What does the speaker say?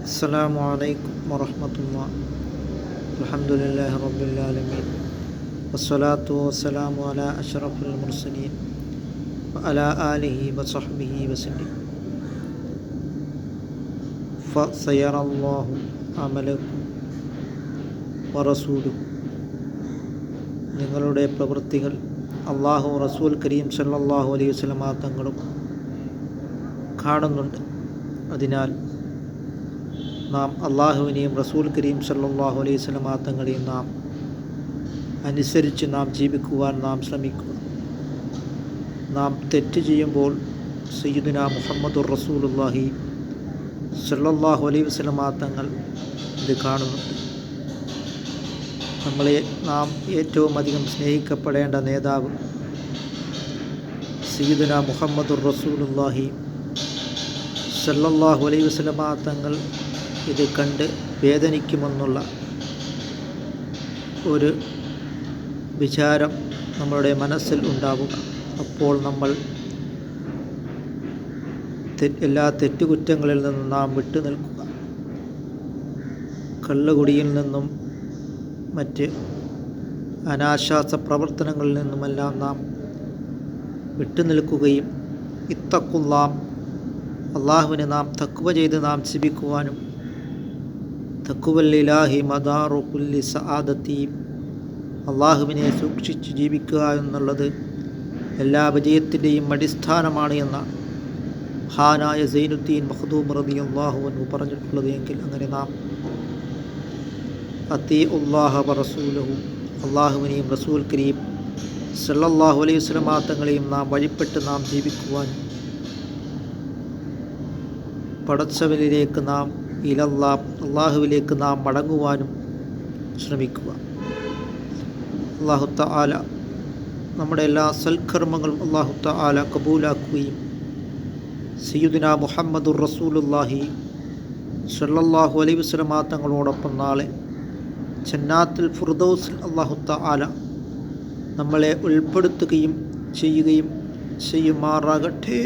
السلام عليكم ورحمة الله الحمد لله رب العالمين والصلاة والسلام على أشرف المرسلين وعلى آله وصحبه وسلم فسيرى الله عملكم ورسوله നിങ്ങളുടെ പ്രവൃത്തികൾ അള്ളാഹു റസൂൽ കരീം സല്ലല്ലാഹു അലൈഹി വസല്ലമ തങ്ങളും കാണുന്നുണ്ട് അതിനാൽ നാം അള്ളാഹുവിനെയും റസൂൽ കരീം സല്ലാഹു അലൈഹി വസല്ലമ തങ്ങളെയും നാം അനുസരിച്ച് നാം ജീവിക്കുവാൻ നാം ശ്രമിക്കുക. നാം തെറ്റ് ചെയ്യുമ്പോൾ സയ്യിദുന മുഹമ്മദുർ റസൂലുള്ളാഹി സല്ലാഹു അലൈഹി വസല്ലമ തങ്ങൾ ഇത് കാണുന്നുണ്ട്. നമ്മളെ നാം ഏറ്റവും അധികം സ്നേഹിക്കപ്പെടേണ്ട നേതാവ് സയ്യിദുന മുഹമ്മദുർ റസൂലുള്ളാഹി സല്ലല്ലാഹു അലൈഹി വസല്ലമ തങ്ങൾ ഇത് കണ്ട് വേദനിക്കുമെന്നുള്ള ഒരു വിചാരം നമ്മളുടെ മനസ്സിൽ ഉണ്ടാവുക അപ്പോൾ നമ്മൾ എല്ലാ തെറ്റുകുറ്റങ്ങളിൽ നിന്നും നാം വിട്ടു നിൽക്കുക. കള്ളുകുടിയിൽ നിന്നും മറ്റ് അനാശാസ പ്രവർത്തനങ്ങളിൽ നിന്നുമെല്ലാം നാം വിട്ടുനിൽക്കുകയും ഇത്തക്കുള്ള അള്ളാഹുവിനെ നാം തക്കുവ ചെയ്ത് നാം ശിപിക്കുവാനും തക്കുവല്ലിലാഹി മദാറു കുല്ലി സആദത്തിയും അള്ളാഹുവിനെ സൂക്ഷിച്ച് ജീവിക്കുക എന്നുള്ളത് എല്ലാ വിജയത്തിന്റെയും അടിസ്ഥാനമാണ് എന്നാണ്. ഹാനായ സൈനുദ്ദീൻ മഹദൂം റബി അള്ളാഹുവിനു പറഞ്ഞിട്ടുള്ളത് എങ്കിൽ അങ്ങനെ നാം അത്തി ഉള്ളാഹ റസൂലഹു അള്ളാഹുവിനെയും റസൂൽ കരീം സല്ലാഹു അലൈഹി വസല്ലമ തങ്ങളെയും നാം വഴിപ്പെട്ട് നാം ജീവിക്കുവാൻ പടച്ചവലിലേക്ക് നാം ഇലല്ലാ അള്ളാഹുവിലേക്ക് നാം മടങ്ങുവാനും ശ്രമിക്കുക. അള്ളാഹുത്ത ആല നമ്മുടെ എല്ലാ സൽക്കർമ്മങ്ങളും അള്ളാഹുത്ത ആല കബൂലാക്കുകയും സയ്യുദിന മുഹമ്മദുർ റസൂലുല്ലാഹി സല്ലാഹു അലൈ വസ്ലമാ തങ്ങളോടൊപ്പം നാളെ ചെന്നാത്തിൽ ഫുർദൌസിൽ അള്ളാഹുത്ത ആല നമ്മളെ ഉൾപ്പെടുത്തുകയും ചെയ്യുകയും ചെയ്യുമാറാകട്ടെ.